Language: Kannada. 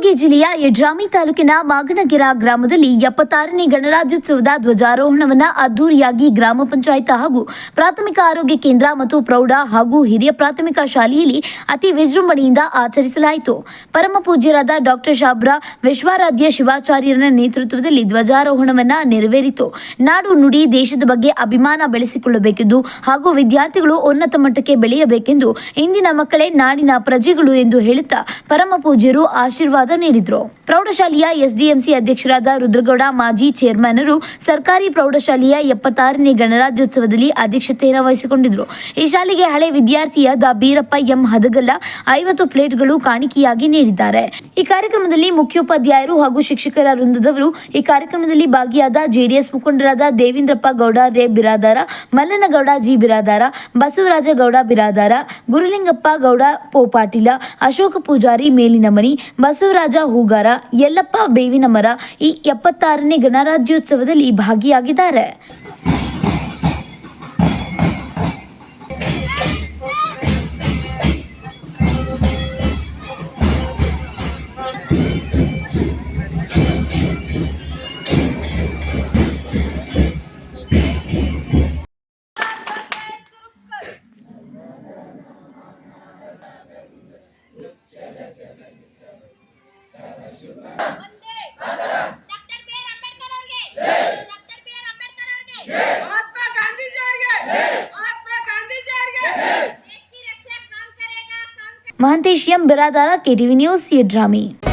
ಹಾವೇರಿ ಜಿಲ್ಲೆಯ ಯಡ್ರಾಮಿ ತಾಲೂಕಿನ ಮಾಗನಗೆರ ಗ್ರಾಮದಲ್ಲಿ ಎಪ್ಪತ್ತಾರನೇ ಗಣರಾಜ್ಯೋತ್ಸವದ ಧ್ವಜಾರೋಹಣವನ್ನ ಅದ್ದೂರಿಯಾಗಿ ಗ್ರಾಮ ಪಂಚಾಯತ್ ಹಾಗೂ ಪ್ರಾಥಮಿಕ ಆರೋಗ್ಯ ಕೇಂದ್ರ ಮತ್ತು ಪ್ರೌಢ ಹಾಗೂ ಹಿರಿಯ ಪ್ರಾಥಮಿಕ ಶಾಲೆಯಲ್ಲಿ ಅತಿ ವಿಜೃಂಭಣೆಯಿಂದ ಆಚರಿಸಲಾಯಿತು. ಪರಮ ಪೂಜ್ಯರಾದ ಡಾಕ್ಟರ್ ಶಾಬ್ರಾ ವಿಶ್ವಾರಾಧ್ಯ ಶಿವಾಚಾರ್ಯರ ನೇತೃತ್ವದಲ್ಲಿ ಧ್ವಜಾರೋಹಣವನ್ನ ನೆರವೇರಿತು. ನಾಡು ನುಡಿ ದೇಶದ ಬಗ್ಗೆ ಅಭಿಮಾನ ಬೆಳೆಸಿಕೊಳ್ಳಬೇಕೆಂದು ಹಾಗೂ ವಿದ್ಯಾರ್ಥಿಗಳು ಉನ್ನತ ಮಟ್ಟಕ್ಕೆ ಬೆಳೆಯಬೇಕೆಂದು ಇಂದಿನ ಮಕ್ಕಳೇ ನಾಡಿನ ಪ್ರಜೆಗಳು ಎಂದು ಹೇಳುತ್ತಾ ಪರಮ ಪೂಜ್ಯರು ಆಶೀರ್ವಾದ ನೀಡಿದರು. ಪ್ರೌಢಶಾಲೆಯ ಎಸ್ಡಿಎಂಸಿ ಅಧ್ಯಕ್ಷರಾದ ರುದ್ರಗೌಡ, ಮಾಜಿ ಚೇರ್ಮನ್ರು ಸರ್ಕಾರಿ ಪ್ರೌಢಶಾಲೆಯ ಎಪ್ಪತ್ತಾರನೇ ಗಣರಾಜ್ಯೋತ್ಸವದಲ್ಲಿ ಅಧ್ಯಕ್ಷತೆಯನ್ನು ವಹಿಸಿಕೊಂಡಿದ್ದರು ಈ ಶಾಲೆಗೆ ಹಳೆ ವಿದ್ಯಾರ್ಥಿಯಾದ ಬೀರಪ್ಪ ಎಂ ಹದಗಲ್ಲ ಐವತ್ತು ಪ್ಲೇಟ್ಗಳು ಕಾಣಿಕೆಯಾಗಿ ನೀಡಿದ್ದಾರೆ. ಈ ಕಾರ್ಯಕ್ರಮದಲ್ಲಿ ಮುಖ್ಯೋಪಾಧ್ಯಾಯರು ಹಾಗೂ ಶಿಕ್ಷಕರ ವೃಂದದವರು ಈ ಕಾರ್ಯಕ್ರಮದಲ್ಲಿ ಭಾಗಿಯಾದ ಜೆಡಿಎಸ್ ಮುಖಂಡರಾದ ದೇವೇಂದ್ರಪ್ಪ ಗೌಡ, ರೇ ಬಿರಾದಾರ, ಮಲ್ಲನಗೌಡ, ಜಿ ಬಿರಾದಾರ, ಬಸವರಾಜ ಗೌಡ, ಬಿರಾದಾರ, ಗುರುಲಿಂಗಪ್ಪ ಗೌಡ ಪೋಪಾಟೀಲ ಅಶೋಕ ಪೂಜಾರಿ ಮೇಲಿನ ಮನಿ ಬಸವರಾಜ ಹೂಗಾರ ಯಲ್ಲಪ್ಪ ಬೇವಿನ ಮರ ಈ ಎಪ್ಪತ್ತಾರನೇ ಗಣರಾಜ್ಯೋತ್ಸವದಲ್ಲಿ ಭಾಗಿಯಾಗಿದ್ದಾರೆ. महंत एशियम बिरादारा के टीवी न्यूज़ ये ड्रामी।